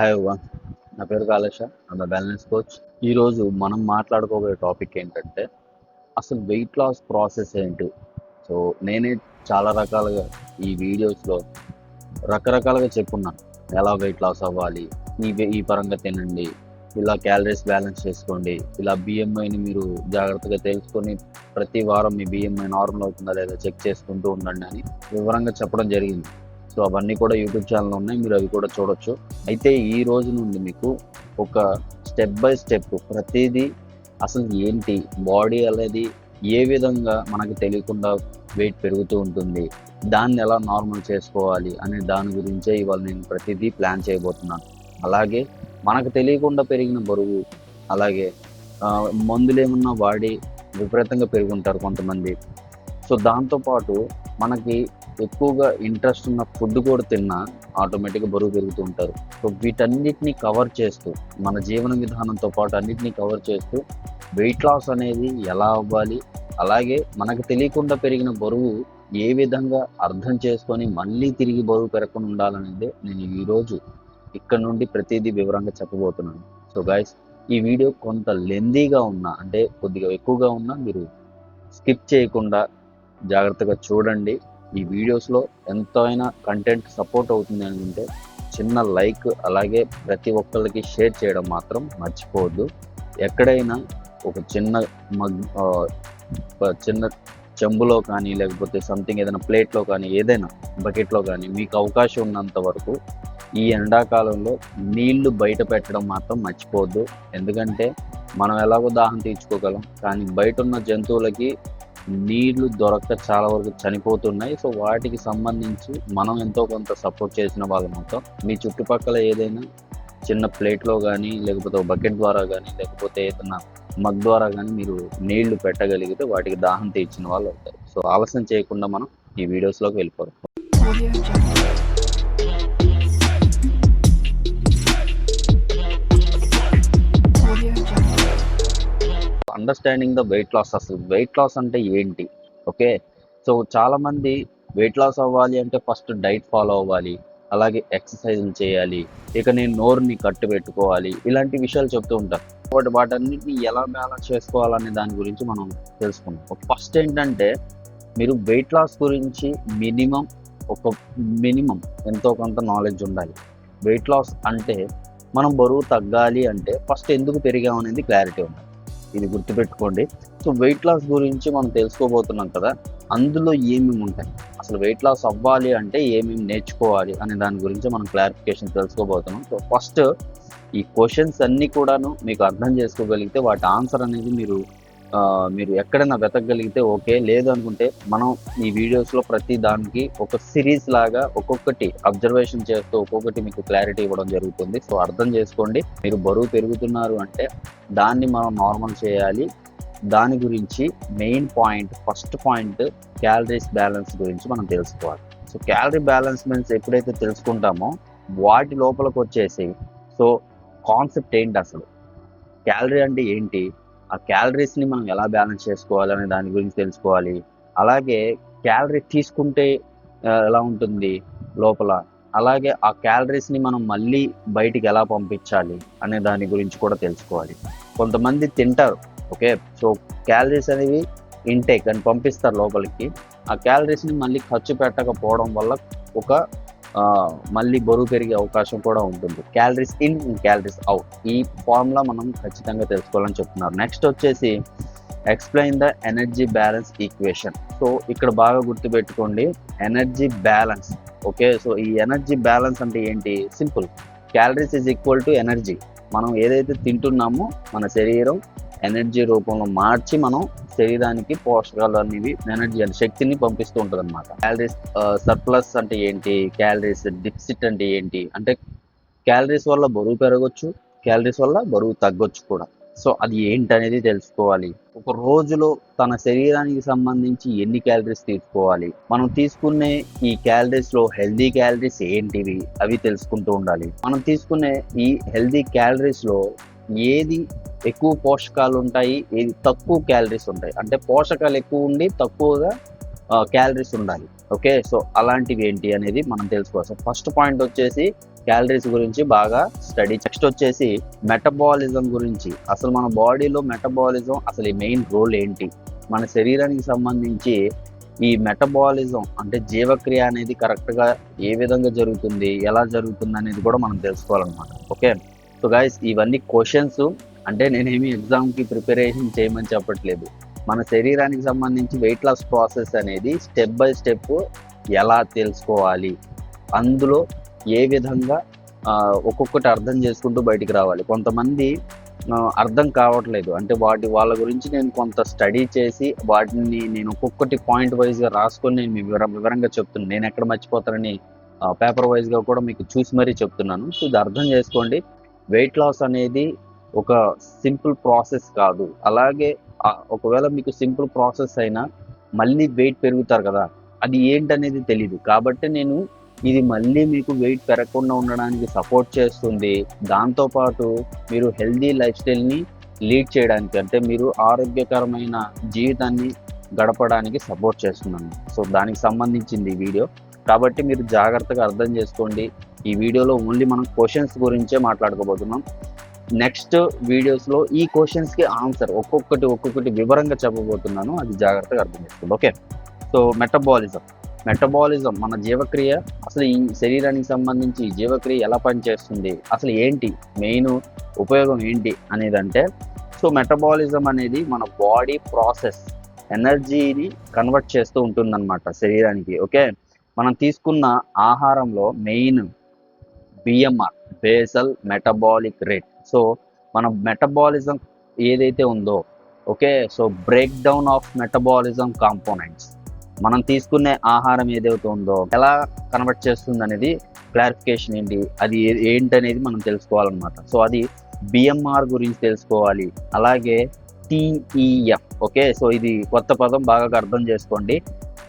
Hi one నా పేరు కాళేశ. నా బ్యాలెన్స్ కోచ్ ఈరోజు మనం మాట్లాడుకోబోయే టాపిక్ ఏంటంటే అసలు వెయిట్ లాస్ ప్రాసెస్ ఏంటి? సో నేనే చాలా రకాలుగా ఈ వీడియోస్లో రకరకాలుగా చెప్పున్నాను ఎలా వెయిట్ లాస్ అవ్వాలి? ఈ ఈ పరంగా తినండి. ఇలా క్యాలరీస్ బ్యాలెన్స్ చేసుకోండి. ఇలా బిఎంఐని మీరు జాగ్రత్తగా తెలుసుకొని ప్రతి వారం మీ బిఎంఐ నార్మల్ అవుతుందా లేదా చెక్ చేసుకుంటూ ఉండండి అని వివరంగా చెప్పడం జరిగింది. సో అవన్నీ కూడా యూట్యూబ్ ఛానల్ ఉన్నాయి. మీరు అవి కూడా చూడొచ్చు. అయితే ఈ రోజు నుండి మీకు ఒక స్టెప్ బై స్టెప్ ప్రతిదీ అసలు ఏంటి? బాడీ అనేది ఏ విధంగా మనకు తెలియకుండా వెయిట్ పెరుగుతూ ఉంటుంది? దాన్ని ఎలా నార్మల్ చేసుకోవాలి? అనే దాని గురించే ఇవాళ నేను ప్రతిదీ ప్లాన్ చేయబోతున్నాను. అలాగే మనకు తెలియకుండా పెరిగిన బరువు అలాగే మందులు ఏమన్నా వాడి విపరీతంగా పెరుగుంటారు కొంతమంది. సో దాంతోపాటు మనకి ఎక్కువగా ఇంట్రెస్ట్ ఉన్న ఫుడ్ కూడా తిన్నా ఆటోమేటిక్గా బరువు పెరుగుతూ ఉంటారు. సో వీటన్నిటిని కవర్ చేస్తూ మన జీవన విధానంతో పాటు అన్నిటిని కవర్ చేస్తూ వెయిట్ లాస్ అనేది ఎలా అవ్వాలి? అలాగే మనకు తెలియకుండా పెరిగిన బరువు ఏ విధంగా అర్థం చేసుకొని మళ్ళీ తిరిగి బరువు పెరగకుండా ఉండాలనేది నేను ఈరోజు ఇక్కడ నుండి ప్రతిదీ వివరంగా చెప్పబోతున్నాను. సో గాయస్ ఈ వీడియో కొంత లెందీగా ఉన్నా అంటే కొద్దిగా ఎక్కువగా ఉన్నా మీరు స్కిప్ చేయకుండా జాగ్రత్తగా చూడండి. ఈ వీడియోస్లో ఎంతైనా కంటెంట్ సపోర్ట్ అవుతుంది అనుకుంటే చిన్న లైక్ అలాగే ప్రతి ఒక్కరికి షేర్ చేయడం మాత్రం మర్చిపోవద్దు. ఎక్కడైనా ఒక చిన్న మగ్ చిన్న చెంబులో కానీ లేకపోతే సంథింగ్ ఏదైనా ప్లేట్లో కానీ ఏదైనా బకెట్లో కానీ మీకు అవకాశం ఉన్నంత వరకు ఈ ఎండాకాలంలో నీళ్ళు బయట పెట్టడం మాత్రం మర్చిపోవద్దు. ఎందుకంటే మనం ఎలాగో దాహం తీర్చుకోగలం. కానీ బయట ఉన్న జంతువులకి నీళ్ళు దొరక్క చాలా వరకు చనిపోతున్నాయి. సో వాటికి సంబంధించి మనం ఎంతో కొంత సపోర్ట్ చేసిన వాళ్ళం అవుతాం మీ చుట్టుపక్కల ఏదైనా చిన్న ప్లేట్లో కానీ లేకపోతే బకెట్ ద్వారా కానీ లేకపోతే ఏదైనా మగ్ ద్వారా కానీ మీరు నీళ్ళు పెట్టగలిగితే వాటికి దాహం తీర్చిన వాళ్ళు అవుతారు. సో ఆలస్యం చేయకుండా మనం ఈ వీడియోస్లోకి వెళ్ళిపోతాం అండర్స్టాండింగ్ ద వెయిట్ లాస్ అసలు వెయిట్ లాస్ అంటే ఏంటి? ఓకే? సో చాలామంది వెయిట్ లాస్ అవ్వాలి అంటే ఫస్ట్ డైట్ ఫాలో అవ్వాలి. అలాగే ఎక్సర్సైజులు చేయాలి. ఇక నేను నోరుని కట్టు పెట్టుకోవాలి. ఇలాంటి విషయాలు చెప్తూ ఉంటారు. బట్ వాటన్నిటిని ఎలా బ్యాలెన్స్ చేసుకోవాలనే దాని గురించి మనం తెలుసుకుందాం. ఫస్ట్ ఏంటంటే మీరు వెయిట్ లాస్ గురించి మినిమం ఒక మినిమం ఎంతో కొంత నాలెడ్జ్ ఉండాలి. వెయిట్ లాస్ అంటే మనం బరువు తగ్గాలి అంటే ఫస్ట్ ఎందుకు పెరిగామనేది క్లారిటీ ఉండాలి. ఇది గుర్తుపెట్టుకోండి. సో వెయిట్ లాస్ గురించి మనం తెలుసుకోబోతున్నాం కదా అందులో ఏమేమి ఉంటాయి? అసలు వెయిట్ లాస్ అవ్వాలి అంటే ఏమేమి నేర్చుకోవాలి అనే దాని గురించి మనం క్లారిఫికేషన్ తెలుసుకోబోతున్నాం. సో ఫస్ట్ ఈ క్వశ్చన్స్ అన్నీ కూడాను మీకు అర్థం చేసుకోగలిగితే వాటి ఆన్సర్ అనేది మీరు మీరు ఎక్కడైనా వెతకగలిగితే ఓకే. లేదు అనుకుంటే మనం ఈ వీడియోస్లో ప్రతి దానికి ఒక సిరీస్ లాగా ఒక్కొక్కటి అబ్జర్వేషన్ చేస్తూ ఒక్కొక్కటి మీకు క్లారిటీ ఇవ్వడం జరుగుతుంది. సో అర్థం చేసుకోండి. మీరు బరువు పెరుగుతున్నారు అంటే దాన్ని మనం నార్మల్ చేయాలి. దాని గురించి main point first point calories balance గురించి మనం తెలుసుకోవాలి. సో క్యాలరీ బ్యాలెన్స్ మీన్స్ ఎప్పుడైతే తెలుసుకుంటామో వాటి లోపలికి వచ్చేసి సో కాన్సెప్ట్ ఏంటి అసలు? క్యాలరీ అంటే ఏంటి? ఆ క్యాలరీస్ని మనం ఎలా బ్యాలెన్స్ చేసుకోవాలి అనే దాని గురించి తెలుసుకోవాలి. అలాగే క్యాలరీ తీసుకుంటే ఎలా ఉంటుంది లోపల? అలాగే ఆ క్యాలరీస్ని మనం మళ్ళీ బయటికి ఎలా పంపించాలి అనే దాని గురించి కూడా తెలుసుకోవాలి. కొంతమంది తింటారు ఓకే? సో క్యాలరీస్ అనేవి ఇంటేక్ అని పంపిస్తారు లోపలికి. ఆ క్యాలరీస్ని మళ్ళీ ఖర్చు పెట్టకపోవడం వల్ల ఒక మళ్ళీ బరువు పెరిగే అవకాశం కూడా ఉంటుంది. క్యాలరీస్ ఇన్ క్యాలరీస్ అవుట్ ఈ ఫార్ములా మనం ఖచ్చితంగా తెలుసుకోవాలని చెప్తున్నారు. నెక్స్ట్ వచ్చేసి explain the energy balance equation so ఇక్కడ బాగా గుర్తుపెట్టుకోండి. ఎనర్జీ బ్యాలెన్స్ ఓకే సో ఈ ఎనర్జీ బ్యాలెన్స్ అంటే ఏంటి? Simple calories is equal to energy మనం ఏదైతే తింటున్నామో మన శరీరం ఎనర్జీ రూపంలో మార్చి మనం శరీరానికి పోషకాలు అనేవి ఎనర్జీ అంటే శక్తిని పంపిస్తూ ఉంటుంది అనమాట క్యాలరీస్ సర్ప్లస్ అంటే ఏంటి? క్యాలరీస్ డిఫిసిట్ అంటే ఏంటి? అంటే క్యాలరీస్ వల్ల బరువు పెరగచ్చు క్యాలరీస్ వల్ల బరువు తగ్గొచ్చు కూడా. సో అది ఏంటి అనేది తెలుసుకోవాలి. ఒక రోజులో తన శరీరానికి సంబంధించి ఎన్ని క్యాలరీస్ తీసుకోవాలి? మనం తీసుకునే ఈ క్యాలరీస్లో హెల్దీ క్యాలరీస్ ఏంటివి? అవి తెలుసుకుంటూ ఉండాలి. మనం తీసుకునే ఈ హెల్దీ క్యాలరీస్లో ఏది ఎక్కువ పోషకాలు ఉంటాయి ఏది తక్కువ క్యాలరీస్ ఉంటాయి. అంటే పోషకాలు ఎక్కువ ఉండి తక్కువగా క్యాలరీస్ ఉండాలి. ఓకే? సో అలాంటివి ఏంటి అనేది మనం తెలుసుకోవాలి. సో ఫస్ట్ పాయింట్ వచ్చేసి క్యాలరీస్ గురించి బాగా స్టడీ నెక్స్ట్ వచ్చేసి మెటబాలిజం గురించి. అసలు మన బాడీలో మెటబాలిజం అసలు ఈ మెయిన్ రోల్ ఏంటి? మన శరీరానికి సంబంధించి ఈ మెటబాలిజం అంటే జీవక్రియ అనేది కరెక్ట్గా ఏ విధంగా జరుగుతుంది ఎలా జరుగుతుంది అనేది కూడా మనం తెలుసుకోవాలన్నమాట. ఓకే? సో గైస్ ఇవన్నీ క్వశ్చన్స్ అంటే నేనేమి ఎగ్జామ్కి ప్రిపరేషన్ చేయమని చెప్పట్లేదు. మన శరీరానికి సంబంధించి వెయిట్ లాస్ ప్రాసెస్ అనేది స్టెప్ బై స్టెప్ ఎలా తెలుసుకోవాలి? అందులో ఏ విధంగా ఒక్కొక్కటి అర్థం చేసుకుంటూ బయటికి రావాలి. కొంతమంది అర్థం కావట్లేదు. అంటే వాటి వాళ్ళ గురించి నేను కొంత స్టడీ చేసి వాటిని నేను ఒక్కొక్కటి పాయింట్ వైజ్గా రాసుకొని నేను మీ వివర వివరంగా చెప్తున్నాను నేను ఎక్కడ మర్చిపోతానని పేపర్ వైజ్గా కూడా మీకు చూసి మరీ చెప్తున్నాను. సో ఇది అర్థం చేసుకోండి. వెయిట్ లాస్ అనేది ఒక సింపుల్ ప్రాసెస్ కాదు. అలాగే ఒకవేళ మీకు సింపుల్ ప్రాసెస్ అయినా మళ్ళీ వెయిట్ పెరుగుతారు కదా అది ఏంటనేది తెలియదు కాబట్టి నేను ఇది మళ్ళీ మీకు వెయిట్ పెరగకుండా ఉండడానికి సపోర్ట్ చేస్తుంది. దాంతోపాటు మీరు హెల్దీ లైఫ్ స్టైల్ని లీడ్ చేయడానికి అంటే మీరు ఆరోగ్యకరమైన జీవితాన్ని గడపడానికి సపోర్ట్ చేస్తున్నాను. సో దానికి సంబంధించింది ఈ వీడియో. కాబట్టి మీరు జాగ్రత్తగా అర్థం చేసుకోండి. ఈ వీడియోలో ఓన్లీ మనం క్వశ్చన్స్ గురించే మాట్లాడుకోబోతున్నాం. నెక్స్ట్ వీడియోస్లో ఈ క్వశ్చన్స్కి ఆన్సర్ ఒక్కొక్కటి ఒక్కొక్కటి వివరంగా చెప్పబోతున్నాను. అది జాగ్రత్తగా అర్థం చేసుకోండి. ఓకే సో మెటబాలిజం మెటబాలిజం మన జీవక్రియ అసలు ఈ శరీరానికి సంబంధించి జీవక్రియ ఎలా పనిచేస్తుంది? అసలు ఏంటి? మెయిన్ ఉపయోగం ఏంటి అనేది అంటే సో మెటబాలిజం అనేది మన బాడీ ప్రాసెస్ ఎనర్జీని కన్వర్ట్ చేస్తూ ఉంటుందన్నమాట శరీరానికి. ఓకే మనం తీసుకున్న ఆహారంలో main BMR basal metabolic rate so మన మెటబాలిజం ఏదైతే ఉందో okay so break down of metabolism components మనం తీసుకునే ఆహారం ఏదైతే ఉందో ఎలా కన్వర్ట్ చేస్తుంది అనేది క్లారిఫికేషన్ ఏంటి? అది ఏంటనేది మనం తెలుసుకోవాలన్నమాట. సో అది బిఎంఆర్ గురించి తెలుసుకోవాలి. అలాగే టీఈఎఫ్ ఓకే సో ఇది కొత్త పదం బాగా అర్థం చేసుకోండి.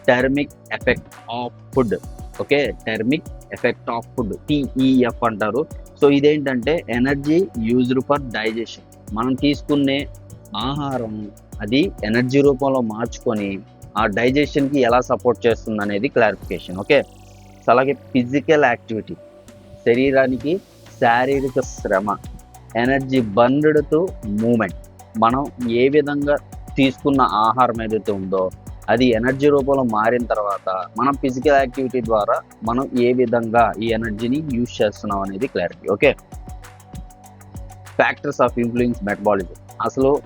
Thermic effect of food okay thermic effect of food TEF అంటారు. సో ఇదేంటంటే ఎనర్జీ యూజ్డ్ ఫర్ డైజెషన్ మనం తీసుకునే ఆహారం అది ఎనర్జీ రూపంలో మార్చుకొని ఆ డైజెషన్కి ఎలా సపోర్ట్ చేస్తుంది అనేది క్లారిఫికేషన్ ఓకే? సో అలాగే ఫిజికల్ యాక్టివిటీ శరీరానికి శారీరక శ్రమ ఎనర్జీ బర్న్డ్ టు మూమెంట్ మనం ఏ విధంగా తీసుకున్న ఆహారం ఏదైతే ఉందో అది ఎనర్జీ రూపంలో మారిన తర్వాత మనం ఫిజికల్ యాక్టివిటీ ద్వారా మనం ఏ విధంగా ఈ ఎనర్జీని యూజ్ చేస్తున్నాం అనేది clarity okay? Factors of influence metabolism. అసలు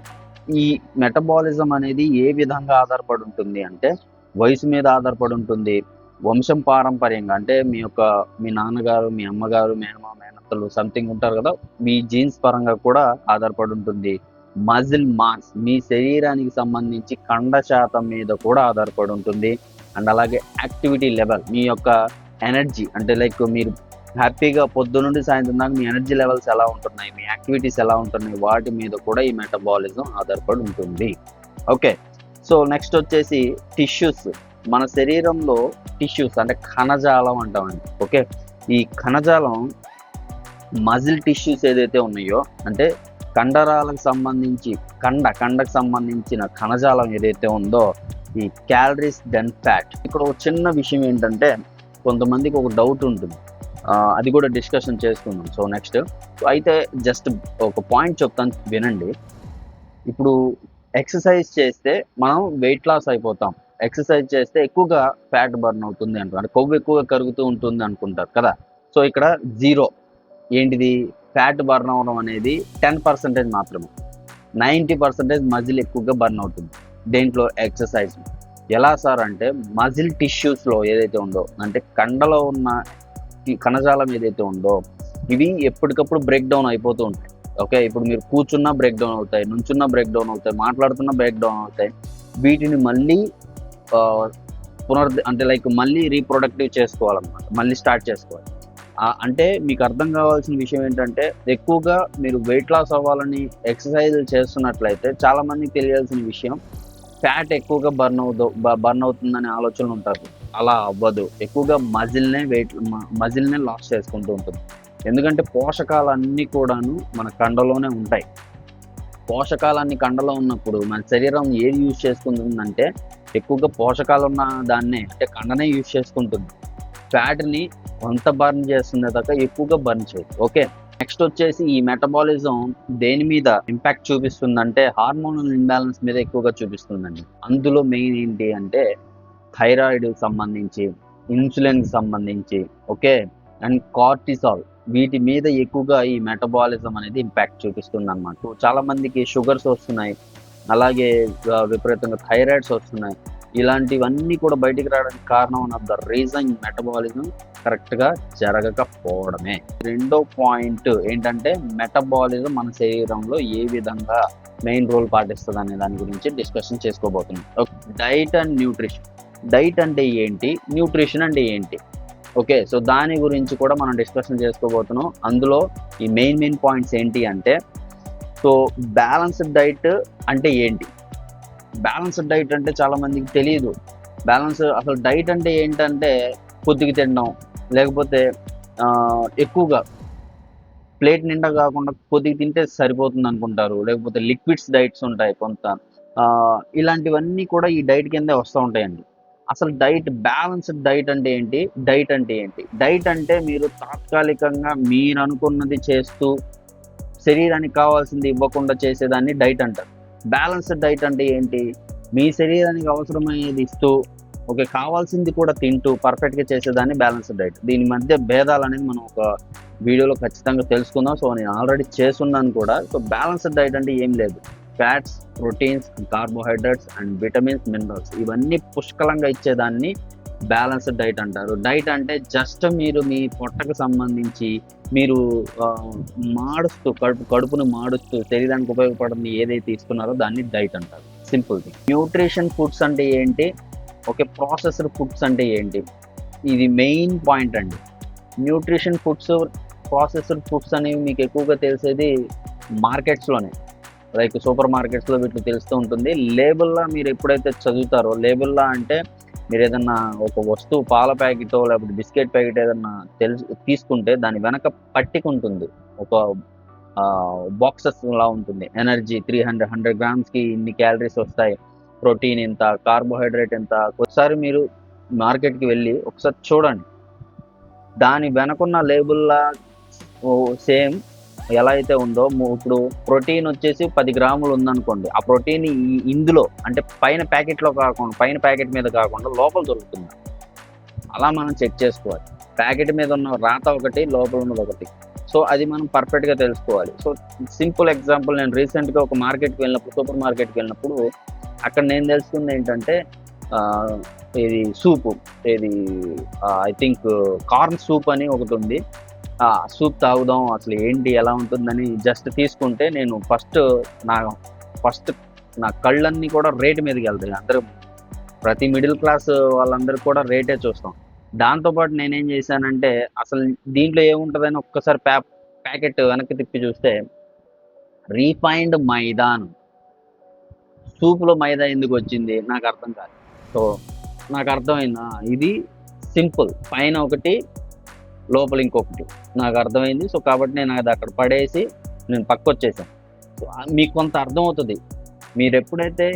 ఈ మెటబాలిజం అనేది ఏ విధంగా ఆధారపడి ఉంటుంది అంటే వయసు మీద ఆధారపడి ఉంటుంది. వంశం పారంపర్యంగా అంటే మీ యొక్క మీ నాన్నగారు మీ అమ్మగారు మేనమా మేనత్తలు సంథింగ్ ఉంటారు కదా? మీ జీన్స్ పరంగా కూడా ఆధారపడి ఉంటుంది. మజిల్ మాస్ మీ శరీరానికి సంబంధించి కండ శాతం మీద కూడా ఆధారపడి ఉంటుంది. అండ్ అలాగే యాక్టివిటీ లెవెల్ మీ యొక్క ఎనర్జీ అంటే లైక్ మీరు హ్యాపీగా పొద్దు నుండి సాయంత్రం దాకా మీ ఎనర్జీ లెవెల్స్ ఎలా ఉంటున్నాయి మీ యాక్టివిటీస్ ఎలా ఉంటున్నాయి వాటి మీద కూడా ఈ మెటబాలిజం ఆధారపడి ఉంటుంది. ఓకే. సో నెక్స్ట్ వచ్చేసి టిష్యూస్. మన శరీరంలో టిష్యూస్ అంటే కణజాలం అంటామండి. ఓకే. ఈ కణజాలం మజిల్ టిష్యూస్ ఏదైతే ఉన్నాయో అంటే కండరాలకు సంబంధించి కండ కండకు సంబంధించిన కణజాలం ఏదైతే ఉందో ఈ క్యాలరీస్ డెన్ ఫ్యాట్ ఇక్కడ ఒక చిన్న విషయం ఏంటంటే కొంతమందికి ఒక డౌట్ ఉంటుంది. అది కూడా డిస్కషన్ చేసుకుందాం సో నెక్స్ట్ అయితే జస్ట్ ఒక పాయింట్ చెప్తాను వినండి. ఇప్పుడు ఎక్సర్సైజ్ చేస్తే మనం వెయిట్ లాస్ అయిపోతాం. ఎక్సర్సైజ్ చేస్తే ఎక్కువగా ఫ్యాట్ బర్న్ అవుతుంది అంటారు. అంటే కొవ్వు ఎక్కువగా కరుగుతూ ఉంటుంది అనుకుంటారు కదా. సో ఇక్కడ జీరో ఏంటిది? ఫ్యాట్ బర్న్ అవడం అనేది టెన్ పర్సెంటేజ్ మాత్రమే. నైంటీ పర్సెంటేజ్ మజిల్ ఎక్కువగా బర్న్ అవుతుంది. దేంట్లో ఎక్సర్సైజ్. ఎలా సార్ అంటే మజిల్ టిష్యూస్లో ఏదైతే ఉందో అంటే కండలో ఉన్న కణజాలం ఏదైతే ఉందో ఇవి ఎప్పటికప్పుడు బ్రేక్ డౌన్ అయిపోతూ ఉంటాయి. ఓకే ఇప్పుడు మీరు కూర్చున్నా బ్రేక్ డౌన్ అవుతాయి నుంచున్నా బ్రేక్ డౌన్ అవుతాయి మాట్లాడుతున్నా బ్రేక్ డౌన్ అవుతాయి. వీటిని మళ్ళీ పునర్ అంటే లైక్ మళ్ళీ రీప్రొడక్టివ్ చేసుకోవాలన్నమాట. మళ్ళీ స్టార్ట్ చేసుకోవాలి. అంటే మీకు అర్థం కావాల్సిన విషయం ఏంటంటే ఎక్కువగా మీరు వెయిట్ లాస్ అవ్వాలని ఎక్సర్సైజ్ చేస్తున్నట్లయితే చాలా మందికి తెలియాల్సిన విషయం ఫ్యాట్ ఎక్కువగా బర్న్ అవుతూ బర్న్ అవుతుందనే ఆలోచనలు ఉంటారు. అలా అవ్వదు. ఎక్కువగా మజిల్నే వెయిట్ మజిల్నే లాస్ చేసుకుంటూ ఉంటుంది. ఎందుకంటే పోషకాలన్నీ కూడాను మన కండలోనే ఉంటాయి. పోషకాలన్నీ కండలో ఉన్నప్పుడు మన శరీరం ఏది యూజ్ చేసుకుంటుందంటే ఎక్కువగా పోషకాలు ఉన్న దాన్నే అంటే కండనే యూజ్ చేసుకుంటుంది. ఫ్యాట్ని కొంత బర్న్ చేస్తుంది తప్ప ఎక్కువగా బర్న్ చేయదు. ఓకే? నెక్స్ట్ వచ్చేసి ఈ మెటబాలిజం దేని మీద ఇంపాక్ట్ చూపిస్తుందంటే హార్మోనల్ ఇంబ్యాలెన్స్ మీద ఎక్కువగా చూపిస్తుందండి. అందులో మెయిన్ ఏంటి అంటే థైరాయిడ్ సంబంధించి ఇన్సులిన్ సంబంధించి ఓకే? అండ్ కార్టిసాల్ వీటి మీద ఎక్కువగా ఈ మెటబాలిజం అనేది ఇంపాక్ట్ చూపిస్తుంది అనమాట చాలా మందికి షుగర్స్ వస్తున్నాయి. అలాగే విపరీతంగా థైరాయిడ్స్ వస్తున్నాయి. ఇలాంటివన్నీ కూడా బయటికి రావడానికి కారణం one of the reason metabolism కరెక్ట్గా జరగకపోవడమే. రెండో పాయింట్ ఏంటంటే మెటబాలిజం మన శరీరంలో ఏ విధంగా మెయిన్ రోల్ పాటిస్తుంది అనే దాని గురించి డిస్కషన్ చేసుకోబోతున్నాం. డైట్ అండ్ న్యూట్రిషన్ డైట్ అంటే ఏంటి? న్యూట్రిషన్ అంటే ఏంటి? ఓకే సో దాని గురించి కూడా మనం డిస్కషన్ చేసుకోబోతున్నాం. అందులో ఈ మెయిన్ మెయిన్ పాయింట్స్ ఏంటి అంటే సో బ్యాలన్స్డ్ డైట్ అంటే ఏంటి? బ్యాలన్స్డ్ డైట్ అంటే చాలా మందికి తెలియదు బ్యాలెన్స్ అసలు డైట్ అంటే ఏంటంటే కొద్దిగా తినడం లేకపోతే ఎక్కువగా ప్లేట్ నిండా కాకుండా కొద్దిగా తింటే సరిపోతుంది అనుకుంటారు. లేకపోతే లిక్విడ్స్ డైట్స్ ఉంటాయి కొంత. ఇలాంటివన్నీ కూడా ఈ డైట్ కిందే వస్తూ ఉంటాయండి. అసలు డైట్ బ్యాలెన్స్డ్ డైట్ అంటే ఏంటి? డైట్ అంటే ఏంటి? డైట్ అంటే మీరు తాత్కాలికంగా మీరు అనుకున్నది చేస్తూ శరీరానికి కావాల్సింది ఇవ్వకుండా చేసేదాన్ని డైట్ అంటారు. బ్యాలన్స్డ్ డైట్ అంటే ఏంటి? మీ శరీరానికి అవసరమయ్యేది ఇస్తూ ఓకే కావాల్సింది కూడా తింటూ పర్ఫెక్ట్గా చేసేదాన్ని బ్యాలన్స్డ్ డైట్. దీని మధ్య భేదాలు అనేది మనం ఒక వీడియోలో ఖచ్చితంగా తెలుసుకుందాం. సో నేను ఆల్రెడీ చేస్తున్నాను కూడా. సో బ్యాలన్స్డ్ డైట్ అంటే ఏం లేదు. Fats proteins carbohydrates and vitamins minerals ఇవన్నీ పుష్కలంగా ఇచ్చేదాన్ని బ్యాలన్స్డ్ డైట్ అంటారు. డైట్ అంటే జస్ట్ మీరు మీ పొట్టకు సంబంధించి మీరు మాడుస్తూ కడుపు కడుపును మాడుస్తూ శరీరానికి ఉపయోగపడని ఏదైతే తీసుకున్నారో దాన్ని డైట్ అంటారు. సింపుల్ థింగ్ న్యూట్రిషన్ ఫుడ్స్ అంటే ఏంటి? ఓకే ప్రాసెస్డ్ ఫుడ్స్ అంటే ఏంటి? ఇది మెయిన్ పాయింట్ అండి. న్యూట్రిషన్ ఫుడ్స్ ప్రాసెస్డ్ ఫుడ్స్ అనేవి మీకు ఎక్కువగా తెలిసేది మార్కెట్స్లోనే. లైక్ సూపర్ మార్కెట్స్లో వీటిని తెలుస్తూ ఉంటుంది. లేబుల్లా మీరు ఎప్పుడైతే చదువుతారో లేబుల్లా అంటే మీరు ఏదన్నా ఒక వస్తువు పాల ప్యాకెటో లేకపోతే బిస్కెట్ ప్యాకెట్ ఏదన్నా తెలుసు తీసుకుంటే దాని వెనక పట్టిక ఉంటుంది. ఒక బాక్సెస్ లా ఉంటుంది. ఎనర్జీ త్రీ హండ్రెడ్ హండ్రెడ్ గ్రామ్స్కి ఇన్ని క్యాలరీస్ వస్తాయి. ప్రోటీన్ ఎంత కార్బోహైడ్రేట్ ఎంత. ఒకసారి మీరు మార్కెట్కి వెళ్ళి ఒకసారి చూడండి. దాని వెనకున్న లేబుల్లా సేమ్ ఎలా అయితే ఉందో ఇప్పుడు ప్రోటీన్ వచ్చేసి పది గ్రాములు ఉందనుకోండి. ఆ ప్రోటీన్ ఈ- ఇందులో అంటే పైన ప్యాకెట్లో కాకుండా పైన ప్యాకెట్ మీద కాకుండా లోపల దొరుకుతుంది. అలా మనం చెక్ చేసుకోవాలి. ప్యాకెట్ మీద ఉన్న రాత ఒకటి లోపల ఉన్నది ఒకటి. సో అది మనం పర్ఫెక్ట్గా తెలుసుకోవాలి. సో సింపుల్ ఎగ్జాంపుల్ నేను రీసెంట్గా ఒక మార్కెట్కి వెళ్ళినప్పుడు సూపర్ మార్కెట్కి వెళ్ళినప్పుడు అక్కడ నేను తెలుసుకుంది ఏంటంటే ఇది సూపు. ఇది ఐ థింక్ కార్న్ సూప్ అని ఒకటి ఉంది. సూప్ తాగుదాం అసలు ఏంటి ఎలా ఉంటుందని జస్ట్ తీసుకుంటే నేను ఫస్ట్ నా ఫస్ట్ నా కళ్ళన్నీ కూడా రేటు మీదకి వెళ్తాయి. అందరూ ప్రతి మిడిల్ క్లాస్ వాళ్ళందరూ కూడా రేటే చూస్తాం. దాంతోపాటు నేనేం చేశానంటే అసలు దీంట్లో ఏముంటుందని ఒక్కసారి ప్యా ప్యాకెట్ వెనక్కి తిప్పి చూస్తే రీఫైన్డ్ మైదాన్. సూప్లో మైదా ఎందుకు వచ్చింది? నాకు అర్థం కాదు. సో నాకు అర్థమైందా? ఇది సింపుల్. పైన ఒకటి లోపల ఇంకొకటి. నాకు అర్థమైంది. సో కాబట్టి నేను అది అక్కడ పడేసి నేను పక్క వచ్చేసాను సో మీకు కొంత అర్థమవుతుంది. మీరు ఎప్పుడైతే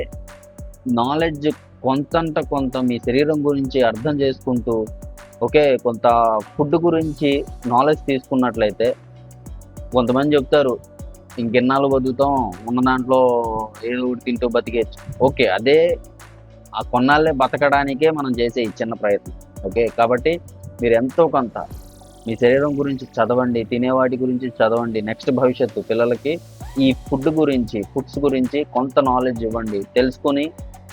నాలెడ్జ్ కొంతంత కొంత మీ శరీరం గురించి అర్థం చేసుకుంటూ ఓకే కొంత ఫుడ్ గురించి నాలెడ్జ్ తీసుకున్నట్లయితే కొంతమంది చెప్తారు ఇంకెన్నాళ్ళు బతుకుతాం ఉన్న దాంట్లో ఏదో ఒకటి తింటూ బతికేచ్చు ఓకే అదే ఆ కొన్నాళ్ళే బతకడానికే మనం చేసే ఈ చిన్న ప్రయత్నం. ఓకే కాబట్టి మీరు ఎంతో కొంత మీ శరీరం గురించి చదవండి తినేవాటి గురించి చదవండి నెక్స్ట్ భవిష్యత్తు పిల్లలకి ఈ ఫుడ్ గురించి ఫుడ్స్ గురించి కొంత నాలెడ్జ్ ఇవ్వండి. తెలుసుకొని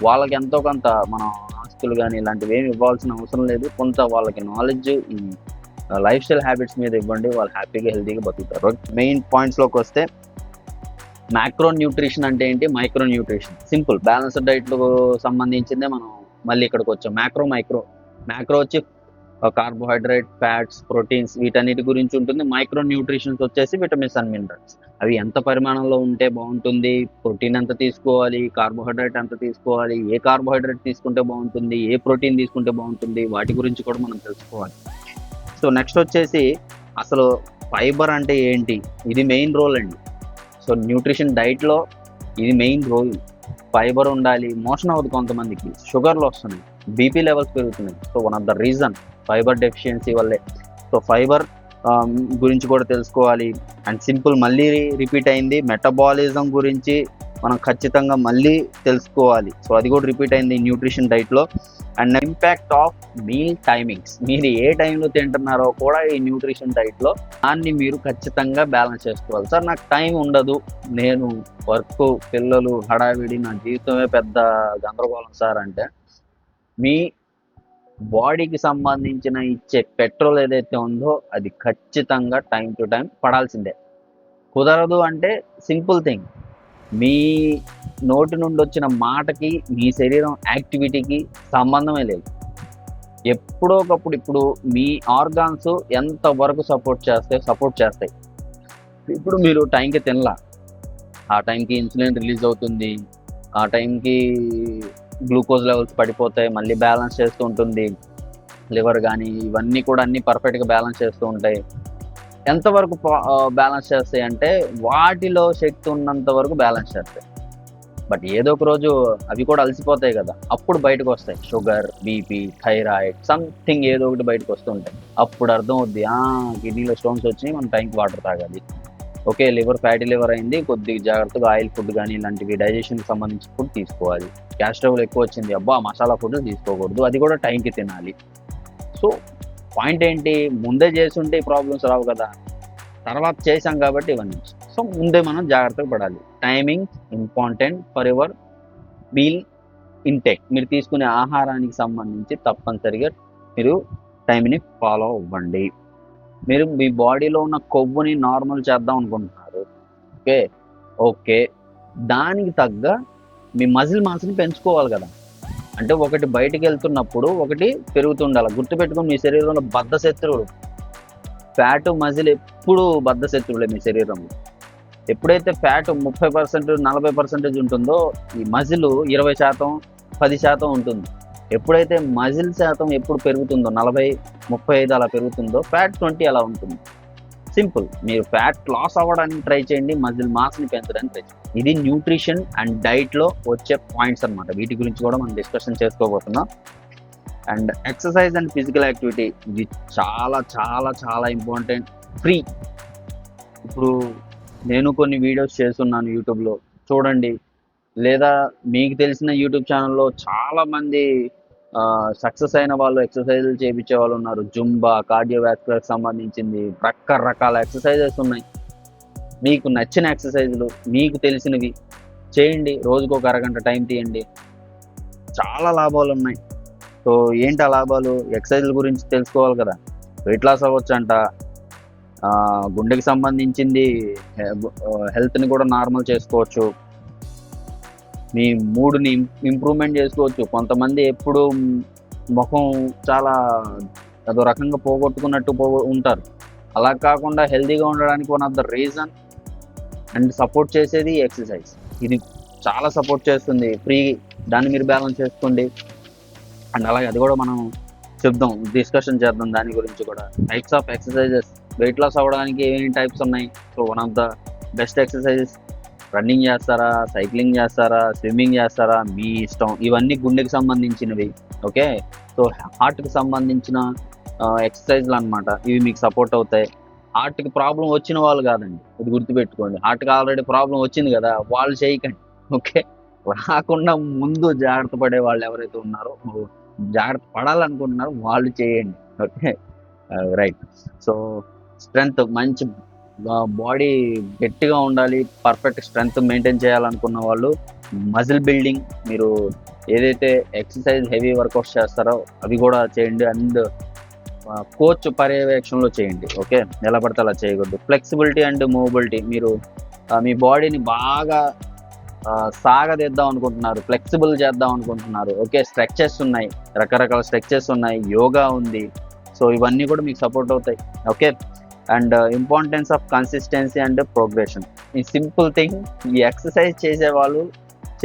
వాళ్ళకి ఎంతో కొంత మనం ఆస్తులు కానీ ఇలాంటివి ఏమి ఇవ్వాల్సిన అవసరం లేదు. కొంత వాళ్ళకి నాలెడ్జ్ ఈ లైఫ్ స్టైల్ హ్యాబిట్స్ మీద ఇవ్వండి. వాళ్ళు హ్యాపీగా హెల్తీగా బతుకుతారు. మెయిన్ పాయింట్స్లోకి వస్తే మ్యాక్రో న్యూట్రిషన్ అంటే ఏంటి? మైక్రో న్యూట్రిషన్ సింపుల్ బ్యాలెన్స్డ్ డైట్లకు సంబంధించిందే మనం మళ్ళీ ఇక్కడికి వచ్చాం. మ్యాక్రో మైక్రో మ్యాక్రో వచ్చి కార్బోహైడ్రేట్ ఫ్యాట్స్ ప్రోటీన్స్ వీటన్నిటి గురించి ఉంటుంది. మైక్రో న్యూట్రిషన్స్ వచ్చేసి విటమిన్స్ అండ్ మినరల్స్. అవి ఎంత పరిమాణంలో ఉంటే బాగుంటుంది? ప్రోటీన్ ఎంత తీసుకోవాలి? కార్బోహైడ్రేట్ ఎంత తీసుకోవాలి? ఏ కార్బోహైడ్రేట్ తీసుకుంటే బాగుంటుంది? ఏ ప్రోటీన్ తీసుకుంటే బాగుంటుంది? వాటి గురించి కూడా మనం తెలుసుకోవాలి. సో నెక్స్ట్ వచ్చేసి అసలు ఫైబర్ అంటే ఏంటి? ఇది మెయిన్ రోల్ అండి. సో న్యూట్రిషన్ డైట్లో ఇది మెయిన్ రోల్. ఫైబర్ ఉండాలి. మోషన్ అవ్వదు కొంతమందికి. షుగర్లు వస్తున్నాయి. బీపీ లెవెల్స్ పెరుగుతున్నాయి. So one of the reason fibre deficiency వల్లే. సో ఫైబర్ um, గురించి కూడా తెలుసుకోవాలి. అండ్ సింపుల్ మళ్ళీ రిపీట్ అయింది. మెటబాలిజం గురించి మనం ఖచ్చితంగా మళ్ళీ తెలుసుకోవాలి. సో అది కూడా రిపీట్ అయింది న్యూట్రిషన్ డైట్లో and impact of meal timings మీరు ఏ టైంలో తింటున్నారో కూడా ఈ న్యూట్రిషన్ డైట్లో దాన్ని మీరు ఖచ్చితంగా బ్యాలెన్స్ చేసుకోవాలి. సార్ నాకు టైం ఉండదు. నేను వర్క్ పిల్లలు హడావిడి నా జీవితమే పెద్ద గందరగోళం సార్ అంటే మీ బాడీకి సంబంధించిన ఇచ్చే పెట్రోల్ ఏదైతే ఉందో అది ఖచ్చితంగా టైం టు టైం పడాల్సిందే. కుదరదు అంటే సింపుల్ థింగ్. మీ నోటి నుండి వచ్చిన మాటకి మీ శరీరం యాక్టివిటీకి సంబంధమే లేదు. ఎప్పుడో ఒకప్పుడు ఇప్పుడు మీ ఆర్గాన్స్ ఎంత వరకు సపోర్ట్ చేస్తాయి సపోర్ట్ చేస్తాయి. ఇప్పుడు మీరు టైంకి తినలా. ఆ టైంకి ఇన్సులిన్ రిలీజ్ అవుతుంది. ఆ టైంకి గ్లూకోజ్ లెవెల్స్ పడిపోతాయి మళ్ళీ బ్యాలెన్స్ చేస్తూ ఉంటుంది. లివర్ కానీ ఇవన్నీ కూడా అన్ని పర్ఫెక్ట్గా బ్యాలెన్స్ చేస్తూ ఉంటాయి. ఎంతవరకు బ్యాలెన్స్ చేస్తాయి అంటే వాటిలో శక్తి ఉన్నంత వరకు బ్యాలెన్స్ చేస్తాయి. బట్ ఏదో ఒక రోజు అవి కూడా అలసిపోతాయి కదా అప్పుడు బయటకు వస్తాయి. షుగర్ బీపీ థైరాయిడ్ సంథింగ్ ఏదో ఒకటి బయటకు వస్తుంటాయి అప్పుడు అర్థం అవుద్ది ఆ కిడ్నీలో స్టోన్స్ వచ్చి మనం టైంకి వాటర్ తాగాలి. ఓకే లివర్ ఫ్యాటీ లివర్ అయింది కొద్దిగా జాగ్రత్తగా ఆయిల్ ఫుడ్ కానీ ఇలాంటివి డైజెషన్కి సంబంధించిన ఫుడ్ తీసుకోవాలి. గ్యాస్ ఎక్కువ వచ్చింది అబ్బా మసాలా ఫుడ్ తీసుకోకూడదు అది కూడా టైంకి తినాలి. సో పాయింట్ ఏంటి? ముందే చేస్తుంటే ప్రాబ్లమ్స్ రావు కదా. తర్వాత చేసాం కాబట్టి ఇవన్నీ. సో ముందే మనం జాగ్రత్తగా పడాలి. Timing important for every meal intake. మీరు తీసుకునే ఆహారానికి సంబంధించి తప్పనిసరిగా మీరు టైంని ఫాలో అవ్వండి. మీరు మీ బాడీలో ఉన్న కొవ్వుని నార్మల్ చేద్దాం అనుకుంటున్నారు. ఓకే? ఓకే. దానికి తగ్గ మీ మజిల్ మాస్ని పెంచుకోవాలి కదా. అంటే ఒకటి బయటికి వెళ్తున్నప్పుడు ఒకటి పెరుగుతుండాలి. గుర్తుపెట్టుకుని మీ శరీరంలో బద్ధ శత్రువులు. ఫ్యాట్ మజిల్ ఎప్పుడు బద్ధ శత్రువులే మీ శరీరంలో. ఎప్పుడైతే ఫ్యాట్ ముప్పై పర్సెంట్ నలభై పర్సెంటేజ్ ఉంటుందో ఈ మజిల్ ఇరవై శాతం పది శాతం ఉంటుంది. ఎప్పుడైతే మజిల్ శాతం ఎప్పుడు పెరుగుతుందో నలభై ముప్పై ఐదు అలా పెరుగుతుందో ఫ్యాట్ ట్వంటీ అలా ఉంటుంది. సింపుల్. మీరు ఫ్యాట్ లాస్ అవ్వడానికి ట్రై చేయండి మజిల్ మాస్ని పెంచడానికి ట్రై చేయండి. ఇది న్యూట్రిషన్ అండ్ డైట్లో వచ్చే పాయింట్స్ అనమాట వీటి గురించి కూడా మనం డిస్కషన్ చేసుకోబోతున్నాం. And exercise and physical activity ఇది చాలా చాలా చాలా ఇంపార్టెంట్. ఫ్రీ. ఇప్పుడు నేను కొన్ని వీడియోస్ చేస్తున్నాను యూట్యూబ్లో. చూడండి. లేదా మీకు తెలిసిన యూట్యూబ్ ఛానల్లో చాలా మంది సక్సెస్ అయిన వాళ్ళు ఎక్సర్సైజులు చేయించే వాళ్ళు ఉన్నారు. జుంబా కార్డియోవాస్కులర్కి సంబంధించింది రకరకాల ఎక్సర్సైజెస్ ఉన్నాయి. మీకు నచ్చిన ఎక్సర్సైజులు మీకు తెలిసినవి చేయండి. రోజుకు ఒక అరగంట టైం తీయండి. చాలా లాభాలు ఉన్నాయి. సో ఏంటి ఆ లాభాలు? ఎక్సర్సైజుల గురించి తెలుసుకోవాలి కదా. వెయిట్ లాస్ అవ్వచ్చు అంట గుండెకి సంబంధించింది హెల్త్ని కూడా నార్మల్ చేసుకోవచ్చు. మీ మూడుని ఇంప్రూవ్మెంట్ చేసుకోవచ్చు. కొంతమంది ఎప్పుడు ముఖం చాలా అదో రకంగా పోగొట్టుకున్నట్టు పో ఉంటారు. అలా కాకుండా హెల్తీగా ఉండడానికి one of the reason and support చేసేది ఎక్సర్సైజ్. ఇది చాలా సపోర్ట్ చేస్తుంది. ఫ్రీ దాన్ని మీరు బ్యాలెన్స్ చేసుకోండి. అండ్ అలాగే అది కూడా మనం చెప్దాం. డిస్కషన్ చేద్దాం దాని గురించి కూడా. Types of exercises weight loss అవ్వడానికి ఏమేమి టైప్స్ ఉన్నాయి? So one of the best exercises running చేస్తారా సైక్లింగ్ చేస్తారా స్విమ్మింగ్ చేస్తారా మీ ఇష్టం. ఇవన్నీ గుండెకి సంబంధించినవి ఓకే? సో హార్ట్కి సంబంధించిన ఎక్సర్సైజ్లు అన్నమాట. ఇవి మీకు సపోర్ట్ అవుతాయి. హార్ట్కి ప్రాబ్లం వచ్చిన వాళ్ళు కాదండి. ఇది గుర్తుపెట్టుకోండి. హార్ట్కి ఆల్రెడీ ప్రాబ్లం వచ్చింది కదా వాళ్ళు చేయకండి. ఓకే? రాకుండా ముందు జాగ్రత్త పడే వాళ్ళు ఎవరైతే ఉన్నారో జాగ్రత్త పడాలనుకుంటున్నారో వాళ్ళు చేయండి. ఓకే? రైట్. సో స్ట్రెంగ్త్ మంచి బాడీ గట్టిగా ఉండాలి పర్ఫెక్ట్ స్ట్రెంగ్త్ మెయింటైన్ చేయాలనుకున్న వాళ్ళు మజిల్ బిల్డింగ్ మీరు ఏదైతే ఎక్సర్సైజ్ హెవీ వర్కౌట్స్ చేస్తారో అవి కూడా చేయండి. అండ్ కోచ్ పర్యవేక్షణలో చేయండి. ఓకే? ఎలా పడితే అలా చేయకూడదు. Flexibility and movability. మీరు మీ బాడీని బాగా ఆ, సాగదీద్దాం అనుకుంటున్నారు. ఫ్లెక్సిబుల్ చేద్దాం అనుకుంటున్నారు. ఓకే? స్ట్రెచెస్ ఉన్నాయి. రకరకాల స్ట్రెచెస్ ఉన్నాయి. యోగా ఉంది. సో ఇవన్నీ కూడా మీకు సపోర్ట్ అవుతాయి. Okay? And importance of consistency and progression ఈ సింపుల్ థింగ్ ఈ ఎక్సర్సైజ్ చేసే వాళ్ళు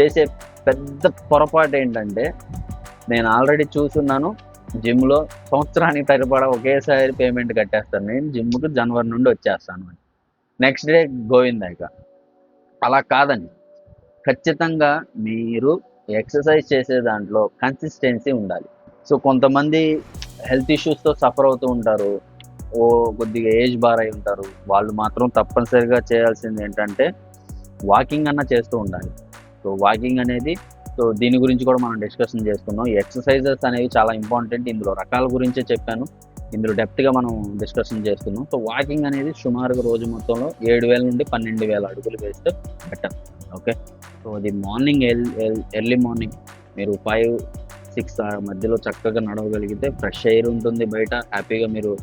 చేసే పెద్ద పొరపాటు ఏంటంటే నేను ఆల్రెడీ చూస్తున్నాను జిమ్లో సంవత్సరానికి సరిపడా ఒకేసారి పేమెంట్ కట్టేస్తాను. నేను జిమ్కి జనవరి నుండి వచ్చేస్తాను. నెక్స్ట్ డే గోవిందా ఇక అలా కాదండి. ఖచ్చితంగా మీరు ఎక్సర్సైజ్ చేసే దాంట్లో కన్సిస్టెన్సీ ఉండాలి. సో కొంతమంది హెల్త్ ఇష్యూస్తో సఫర్ అవుతూ ఉంటారు. ఓ కొద్దిగా ఏజ్ బార్ అయి ఉంటారు. వాళ్ళు మాత్రం తప్పనిసరిగా చేయాల్సింది ఏంటంటే వాకింగ్ అన్న చేస్తూ ఉండాలి. సో వాకింగ్ అనేది సో దీని గురించి కూడా మనం డిస్కషన్ చేసుకున్నాం ఎక్సర్సైజెస్ అనేవి చాలా ఇంపార్టెంట్. ఇందులో రకాల గురించే చెప్పాను. ఇందులో డెప్త్గా మనం డిస్కషన్ చేస్తున్నాం. సో వాకింగ్ అనేది సుమారుగా రోజు మొత్తంలో ఏడు వేల నుండి పన్నెండు వేల అడుగులు వేస్తే బెటర్. ఓకే? సో అది మార్నింగ్ ఎర్లీ మార్నింగ్ మీరు ఫైవ్ సిక్స్ మధ్యలో చక్కగా నడవగలిగితే ఫ్రెష్ ఎయిర్ ఉంటుంది బయట. హ్యాపీగా మీరు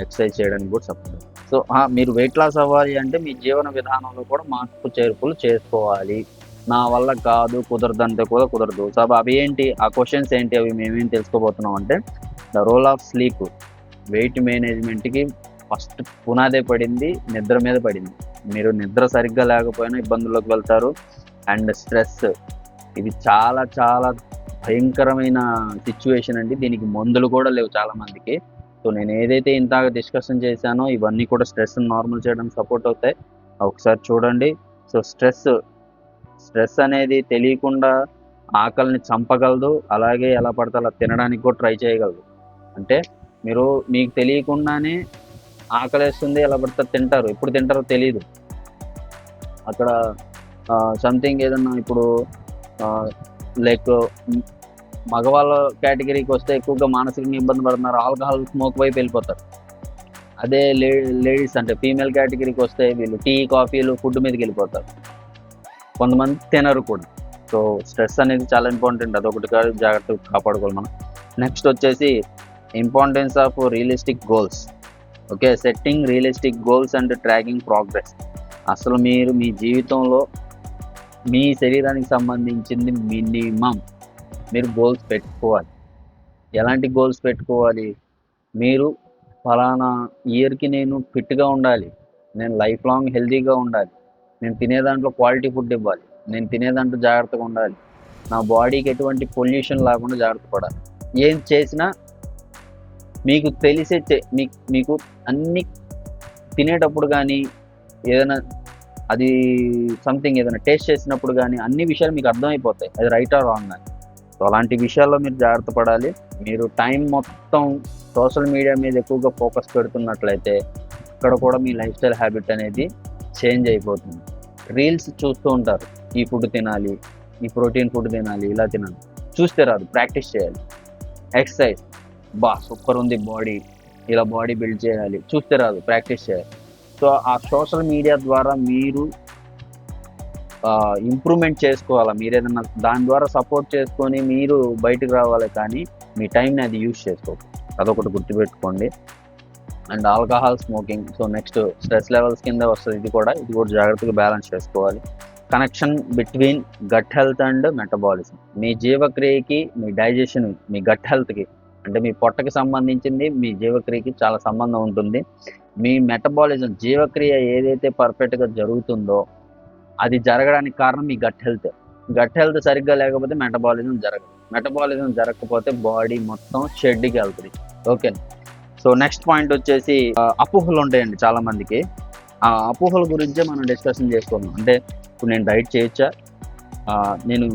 ఎక్సర్సైజ్ చేయడానికి కూడా సపోర్ట్ సో మీరు వెయిట్ లాస్ అవ్వాలి అంటే మీ జీవన విధానంలో కూడా మార్పు చేర్పులు చేసుకోవాలి. నా వల్ల కాదు కుదరదంటే కూడా కుదరదు. సో అవి ఏంటి? ఆ క్వశ్చన్స్ ఏంటి? అవి మేమేం తెలుసుకోబోతున్నాం అంటే the role of sleep weight మేనేజ్మెంట్కి ఫస్ట్ పునాదే పడింది నిద్ర మీద పడింది. మీరు నిద్ర సరిగ్గా లేకపోయినా ఇబ్బందుల్లోకి వెళ్తారు. అండ్ స్ట్రెస్ ఇది చాలా చాలా భయంకరమైన సిచ్యువేషన్ అండి. దీనికి మందులు కూడా లేవు చాలా మందికి సో నేను ఏదైతే ఇంతగా డిస్కషన్ చేశానో ఇవన్నీ కూడా స్ట్రెస్ నార్మల్ చేయడానికి సపోర్ట్ అవుతాయి. ఒకసారి చూడండి. సో స్ట్రెస్ స్ట్రెస్ అనేది తెలియకుండా ఆకలిని చంపగలదు. అలాగే ఎలా పడితే అలా తినడానికి కూడా ట్రై చేయగలదు. అంటే మీరు మీకు తెలియకుండానే ఆకలేస్తుంది ఎలా పడితే తింటారు. ఎప్పుడు తింటారో తెలియదు అక్కడ సంథింగ్ ఏదన్నా ఇప్పుడు లైక్ మగవాళ్ళ కేటగిరీకి వస్తే ఎక్కువగా మానసికంగా ఇబ్బంది పడుతున్నారు. ఆల్కహాల్ స్మోక్ వైపు వెళ్ళిపోతారు. అదే లే లేడీస్ అంటే ఫీమేల్ కేటగిరీకి వస్తే వీళ్ళు టీ కాఫీలు ఫుడ్ మీదకి వెళ్ళిపోతారు. కొంతమంది తినరు కూడా. సో స్ట్రెస్ అనేది చాలా ఇంపార్టెంట్. అదొకటి కాదు జాగ్రత్తగా కాపాడుకోవాలి మనం. నెక్స్ట్ వచ్చేసి importance of realistic goals. Okay setting realistic goals and tracking progress. అసలు మీరు మీ జీవితంలో మీ శరీరానికి సంబంధించింది మినిమం. మీరు గోల్స్ పెట్టుకోవాలి. ఎలాంటి గోల్స్ పెట్టుకోవాలి? మీరు ఫలానా ఇయర్కి నేను ఫిట్గా ఉండాలి. నేను లైఫ్ లాంగ్ హెల్తీగా ఉండాలి. నేను తినే దాంట్లో క్వాలిటీ ఫుడ్ ఇవ్వాలి. నేను తినే దాంట్లో జాగ్రత్తగా ఉండాలి. నా బాడీకి ఎటువంటి పొల్యూషన్ లేకుండా జాగ్రత్త పడాలి. ఏం చేసినా మీకు తెలిసే మీ- మీకు అన్ని తినేటప్పుడు కానీ ఏదైనా అది సంథింగ్ ఏదైనా టేస్ట్ చేసినప్పుడు కానీ అన్ని విషయాలు మీకు అర్థమైపోతాయి. అది రైట్ ఆర్ రాంగ్ అని. సో అలాంటి విషయాల్లో మీరు జాగ్రత్త పడాలి. మీరు టైం మొత్తం సోషల్ మీడియా మీద ఎక్కువగా ఫోకస్ పెడుతున్నట్లయితే అక్కడ కూడా మీ లైఫ్ స్టైల్ హ్యాబిట్ అనేది చేంజ్ అయిపోతుంది. రీల్స్ చూస్తూ ఉంటారు. ఈ ఫుడ్ తినాలి ఈ ప్రోటీన్ ఫుడ్ తినాలి ఇలా తినాలి. చూస్తే రాదు ప్రాక్టీస్ చేయాలి. ఎక్సర్సైజ్. బా సూపర్ ఉంది బాడీ. ఇలా బాడీ బిల్డ్ చేయాలి. చూస్తే రాదు ప్రాక్టీస్ చేయాలి. సో ఆ సోషల్ మీడియా ద్వారా మీరు ఇంప్రూవ్మెంట్ చేసుకోవాలా? మీరేదన్నా దాని ద్వారా సపోర్ట్ చేసుకొని మీరు బయటకు రావాలి కానీ మీ టైంని అది యూజ్ చేసుకోవచ్చు అదొకటి గుర్తుపెట్టుకోండి. And alcohol smoking so next stress levels కింద వస్తుంది ఇది కూడా. ఇది కూడా జాగ్రత్తగా బ్యాలెన్స్ చేసుకోవాలి. Connection between gut health and metabolism మీ జీవక్రియకి మీ డైజెషన్ మీ గట్ హెల్త్కి అంటే మీ పొట్టకి సంబంధించింది మీ జీవక్రియకి చాలా సంబంధం ఉంటుంది. మీ మెటబాలిజం జీవక్రియ ఏదైతే పర్ఫెక్ట్గా జరుగుతుందో అది జరగడానికి కారణం మీ గట్ హెల్త్ గట్ హెల్త్ సరిగ్గా లేకపోతే మెటబాలిజం జరగదు. మెటబాలిజం జరగకపోతే బాడీ మొత్తం షెడ్కి వెళ్తుంది. ఓకే. సో నెక్స్ట్ పాయింట్ వచ్చేసి అపోహలు ఉంటాయండి చాలా మందికి ఆ అపోహల గురించే మనం డిస్కషన్ చేసుకున్నాం అంటే ఇప్పుడు నేను డైట్ చేయొచ్చా? నేను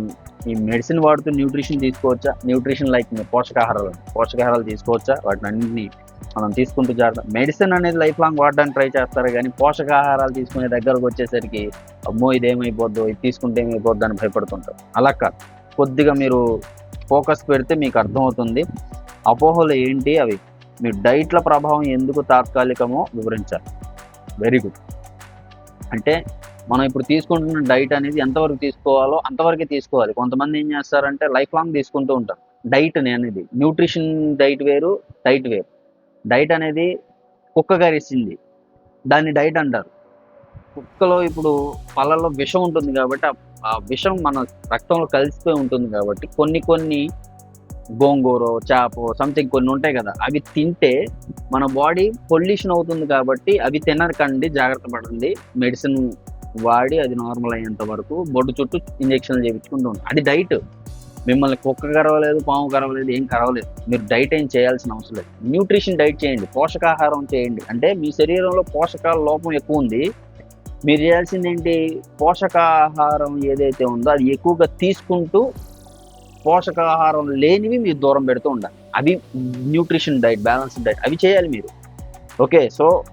ఈ మెడిసిన్ వాడుతూ న్యూట్రిషన్ తీసుకోవచ్చా? Nutrition like పోషకాహారాలు. పోషకాహారాలు తీసుకోవచ్చా? వాటిని అన్నింటినీ మనం తీసుకుంటూ జాగ్రత్త మెడిసిన్ అనేది లైఫ్ లాంగ్ వాడడానికి ట్రై చేస్తారు కానీ పోషకాహారాలు తీసుకునే దగ్గరకు వచ్చేసరికి అమ్మో ఇదేమైపోద్దు ఇది తీసుకుంటే ఏమైపోద్దు అని భయపడుతుంటారు. అలా కాదు. కొద్దిగా మీరు ఫోకస్ పెడితే మీకు అర్థమవుతుంది. అపోహలు ఏంటి? అవి మీ డైట్ల ప్రభావం ఎందుకు తాత్కాలికమో వివరించాలి. వెరీ గుడ్ అంటే మనం ఇప్పుడు తీసుకుంటున్న డైట్ అనేది ఎంతవరకు తీసుకోవాలో అంతవరకే తీసుకోవాలి. కొంతమంది ఏం చేస్తారంటే లైఫ్ లాంగ్ తీసుకుంటూ ఉంటారు. డైట్ అనేది. న్యూట్రిషన్ డైట్ వేరు డైట్ వేరు. డైట్ అనేది కుక్క గరిసింది దాన్ని డైట్ అంటారు. కుక్కలో ఇప్పుడు పళ్ళలో విషం ఉంటుంది కాబట్టి ఆ- విషం మన రక్తంలో కలిసిపోయి ఉంటుంది కాబట్టి కొన్ని కొన్ని గోంగూర చేప సంథింగ్ కొన్ని ఉంటాయి కదా అవి తింటే మన బాడీ పొల్యూషన్ అవుతుంది కాబట్టి అవి తినరకండి జాగ్రత్త పడండి. మెడిసిన్ వాడి అది నార్మల్ అయ్యేంత వరకు బొడ్డు చుట్టూ ఇంజక్షన్లు చేయించుకుంటూ ఉంటాం అది డైట్. మిమ్మల్ని కుక్క కరవలేదు పాము కరవలేదు ఏం కరవలేదు. మీరు డైట్ ఏం చేయాల్సిన అవసరం లేదు. న్యూట్రిషన్ డైట్ చేయండి పోషకాహారం చేయండి. అంటే మీ శరీరంలో పోషకాల లోపం ఎక్కువ ఉంది. మీరు చేయాల్సింది ఏంటి? పోషకాహారం ఏదైతే ఉందో అది ఎక్కువగా తీసుకుంటూ పోషకాహారం లేనివి మీరు దూరం పెడుతూ ఉండాలి. అవి న్యూట్రిషన్ డైట్ బ్యాలెన్స్డ్ డైట్. అవి చేయాలి మీరు. ఓకే సో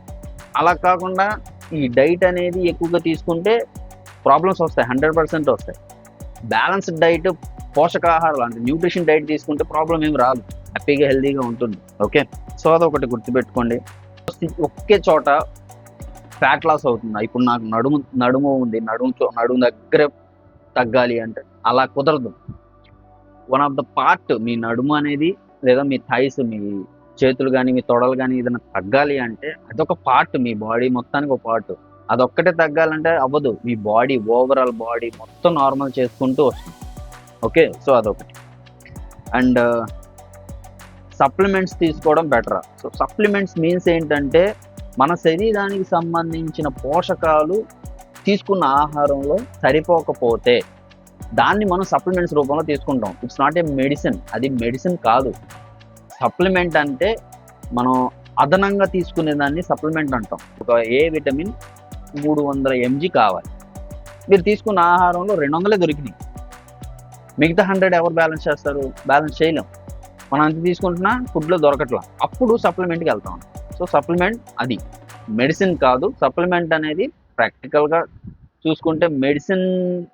అలా కాకుండా ఈ డైట్ అనేది ఎక్కువగా తీసుకుంటే ప్రాబ్లమ్స్ వస్తాయి హండ్రెడ్ పర్సెంట్ వస్తాయి. బ్యాలెన్స్డ్ డైట్ పోషకాహారాలు అంటే న్యూట్రిషన్ డైట్ తీసుకుంటే ప్రాబ్లం ఏమి రాదు. హ్యాపీగా హెల్దీగా ఉంటుంది. ఓకే సో అదొకటి గుర్తుపెట్టుకోండి. ఒకే చోట ఫ్యాట్ లాస్ అవుతుంది. ఇప్పుడు నాకు నడుము నడుము ఉంది. నడుము నడుము దగ్గర తగ్గాలి అంటే అలా కుదరదు. వన్ ఆఫ్ ద పార్ట్ మీ నడుము అనేది లేదా మీ థైస్ మీ చేతులు కానీ మీ తొడలు కానీ ఏదైనా తగ్గాలి అంటే అదొక పార్ట్ మీ బాడీ మొత్తానికి ఒక పార్ట్ అదొక్కటే తగ్గాలంటే అవ్వదు. మీ బాడీ ఓవరాల్ బాడీ మొత్తం నార్మల్ చేసుకుంటూ వస్తుంది. ఓకే? సో అదొకటి. అండ్ సప్లిమెంట్స్ తీసుకోవడం బెటర్? సో సప్లిమెంట్స్ మీన్స్ ఏంటంటే మన శరీరానికి సంబంధించిన పోషకాలు తీసుకున్న ఆహారంలో సరిపోకపోతే దాన్ని మనం సప్లిమెంట్స్ రూపంలో తీసుకుంటాం. ఇట్స్ నాట్ ఏ మెడిసిన్ అది మెడిసిన్ కాదు. సప్లిమెంట్ అంటే మనం అదనంగా తీసుకునే దాన్ని సప్లిమెంట్ అంటాం. ఒక ఏ విటమిన్ మూడు వందల ఎంజీ కావాలి. మీరు తీసుకున్న ఆహారంలో రెండు వందలే దొరికినాయి. మిగతా హండ్రెడ్ ఎవరు బ్యాలెన్స్ చేస్తారు? బ్యాలెన్స్ చేయలేం. మనం అంత తీసుకుంటున్నా ఫుడ్లో దొరకట్లా. అప్పుడు సప్లిమెంట్కి వెళ్తాం. సో సప్లిమెంట్ అది. మెడిసిన్ కాదు. సప్లిమెంట్ అనేది ప్రాక్టికల్గా చూసుకుంటే మెడిసిన్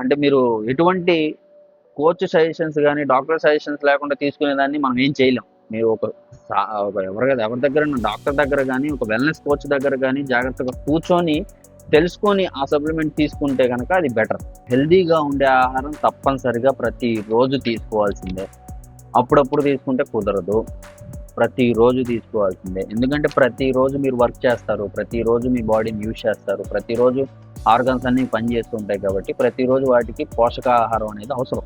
అంటే మీరు ఎటువంటి కోచ్ సజెషన్స్ కానీ డాక్టర్ సజెషన్స్ లేకుండా తీసుకునేదాన్ని మనం ఏం చేయలేం. మీరు ఒక ఒక ఎవరి ఎవరి దగ్గర డాక్టర్ దగ్గర కానీ ఒక వెల్నెస్ కోచ్ దగ్గర కానీ జాగ్రత్తగా కూర్చొని తెలుసుకొని ఆ సప్లిమెంట్ తీసుకుంటే కనుక అది బెటర్ హెల్దీగా ఉండే ఆహారం తప్పనిసరిగా ప్రతి రోజు తీసుకోవాల్సిందే. అప్పుడప్పుడు తీసుకుంటే కుదరదు. ప్రతిరోజు తీసుకోవాల్సిందే. ఎందుకంటే ప్రతిరోజు మీరు వర్క్ చేస్తారు ప్రతిరోజు మీ బాడీని యూజ్ చేస్తారు ప్రతిరోజు ఆర్గన్స్ అన్ని పనిచేస్తుంటాయి కాబట్టి ప్రతిరోజు వాటికి పోషకాహారం అనేది అవసరం.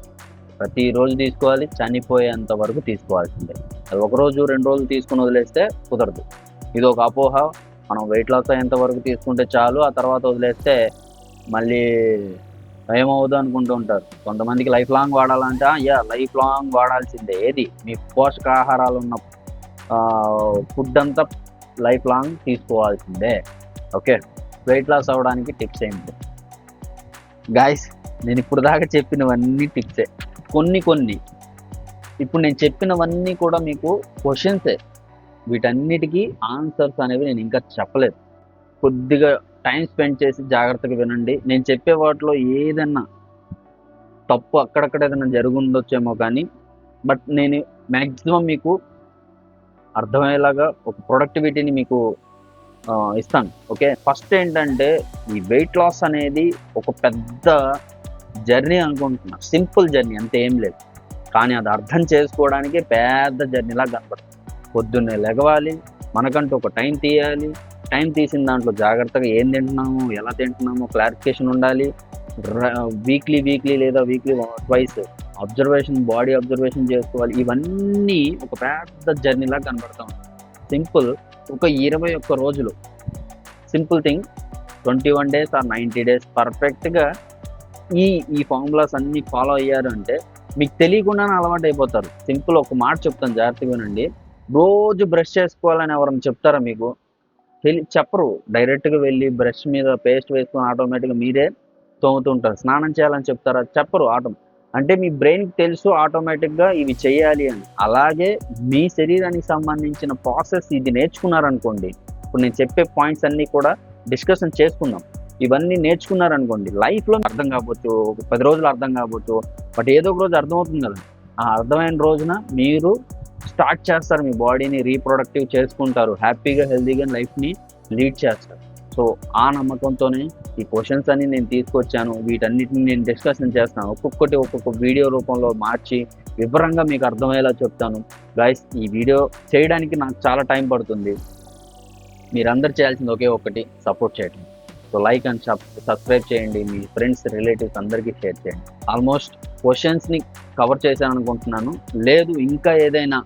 ప్రతిరోజు తీసుకోవాలి చనిపోయేంత వరకు తీసుకోవాల్సిందే. అది ఒక రోజు రెండు రోజులు తీసుకుని వదిలేస్తే కుదరదు. ఇది ఒక అపోహ. మనం వెయిట్ లాస్ అయ్యేంత వరకు తీసుకుంటే చాలు ఆ తర్వాత వదిలేస్తే మళ్ళీ ఏమవుదు అనుకుంటూ ఉంటారు. కొంతమందికి లైఫ్ లాంగ్ వాడాలంటే యా లైఫ్ లాంగ్ వాడాల్సిందే. ఏది? మీ పోషకాహారాలు ఉన్న ఫుడ్ అంతా లైఫ్ లాంగ్ తీసుకోవాల్సిందే. ఓకే? వెయిట్ లాస్ అవ్వడానికి టిప్స్ ఏంటి? గాయస్ నేను ఇప్పుడు దాకా చెప్పినవన్నీ టిప్సే కొన్ని కొన్ని. ఇప్పుడు నేను చెప్పినవన్నీ కూడా మీకు క్వశ్చన్సే వీటన్నిటికీ ఆన్సర్స్ అనేవి నేను ఇంకా చెప్పలేదు. కొద్దిగా టైం స్పెండ్ చేసి జాగ్రత్తగా వినండి. నేను చెప్పే వాటిలో ఏదన్నా తప్పు అక్కడక్కడ ఏదైనా జరుగుండొచ్చేమో కానీ బట్ నేను మ్యాక్సిమం మీకు అర్థమయ్యేలాగా ఒక ప్రొడక్టివిటీని మీకు ఇస్తాను. ఓకే? ఫస్ట్ ఏంటంటే ఈ వెయిట్ లాస్ అనేది ఒక పెద్ద జర్నీ అనుకుంటున్నా. సింపుల్ జర్నీ అంతే ఏం లేదు. కానీ అది అర్థం చేసుకోవడానికి పెద్ద జర్నీలా కనపడుతుంది. పొద్దున్నే లెగవాలి మనకంటూ ఒక టైం తీయాలి. టైం తీసిన దాంట్లో జాగ్రత్తగా ఏం తింటున్నాము ఎలా తింటున్నాము క్లారిఫికేషన్ ఉండాలి. వీక్లీ వీక్లీ లేదా weekly twice observation body observation చేసుకోవాలి. ఇవన్నీ ఒక పెద్ద జర్నీలా కనబడతాం సింపుల్ ఒక ఇరవై ఒక్క రోజులు. Simple thing twenty one days or ninety days పర్ఫెక్ట్గా ఈ ఈ ఫార్ములాస్ అన్నీ ఫాలో అయ్యారు అంటే మీకు తెలియకుండానే అలవాటు అయిపోతారు. సింపుల్ ఒక మాట చెప్తాను జాగ్రత్తగా వినండి. రోజు బ్రష్ చేసుకోవాలని ఎవరైనా చెప్తారా మీకు? తెలి చెప్పరు. డైరెక్ట్గా వెళ్ళి బ్రష్ మీద పేస్ట్ వేసుకొని ఆటోమేటిక్గా మీరే తోముతుంటారు. స్నానం చేయాలని చెప్తారా? చెప్పరు ఆటో అంటే మీ బ్రెయిన్కి తెలుసు ఆటోమేటిక్గా ఇవి చేయాలి అని. అలాగే మీ శరీరానికి సంబంధించిన ప్రాసెస్ ఇది నేర్చుకున్నారనుకోండి ఇప్పుడు నేను చెప్పే పాయింట్స్ అన్నీ కూడా డిస్కషన్ చేసుకుందాం. ఇవన్నీ నేర్చుకున్నారనుకోండి లైఫ్లో అర్థం కావచ్చు ఒక పది రోజులు అర్థం కావచ్చు బట్ ఏదో ఒక రోజు అర్థమవుతుంది కదా. ఆ అర్థమైన రోజున మీరు స్టార్ట్ చేస్తారు మీ బాడీని రీప్రొడక్టివ్ చేసుకుంటారు హ్యాపీగా హెల్తీగా లైఫ్ని లీడ్ చేస్తారు. సో ఆ నమ్మకంతోనే ఈ క్వశ్చన్స్ అన్ని నేను తీసుకొచ్చాను వీటన్నిటిని నేను డిస్కషన్ చేస్తాను ఒక్కొక్కటి ఒక్కొక్క వీడియో రూపంలో మార్చి వివరంగా మీకు అర్థమయ్యేలా చెప్తాను. గైస్ ఈ వీడియో చేయడానికి నాకు చాలా టైం పడుతుంది. మీరందరు చేయాల్సింది ఒకే ఒక్కటి సపోర్ట్ చేయటం. సో లైక్ అండ్ సబ్స్క్రైబ్ చేయండి. మీ ఫ్రెండ్స్ రిలేటివ్స్ అందరికీ షేర్ చేయండి. ఆల్మోస్ట్ క్వశ్చన్స్ని కవర్ చేశాను అనుకుంటున్నాను. లేదు ఇంకా ఏదైనా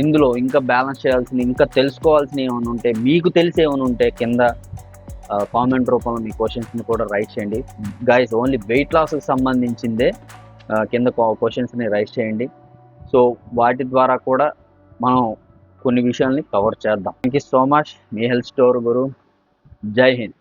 ఇందులో ఇంకా బ్యాలెన్స్ చేయాల్సిన ఇంకా తెలుసుకోవాల్సిన ఏమైనా ఉంటే మీకు తెలిసి ఏమైనా ఉంటే కింద కామెంట్ రూపంలో మీ క్వశ్చన్స్ని కూడా రైట్ చేయండి. గైస్ ఓన్లీ వెయిట్ లాస్కి సంబంధించిందే. కింద క్వశ్చన్స్ని రైట్ చేయండి. సో వాటి ద్వారా కూడా మనం కొన్ని విషయాల్ని కవర్ చేద్దాం. థ్యాంక్ యూ సో మచ్ మీ హెల్త్ స్టోర్ గురు. जय हिंद।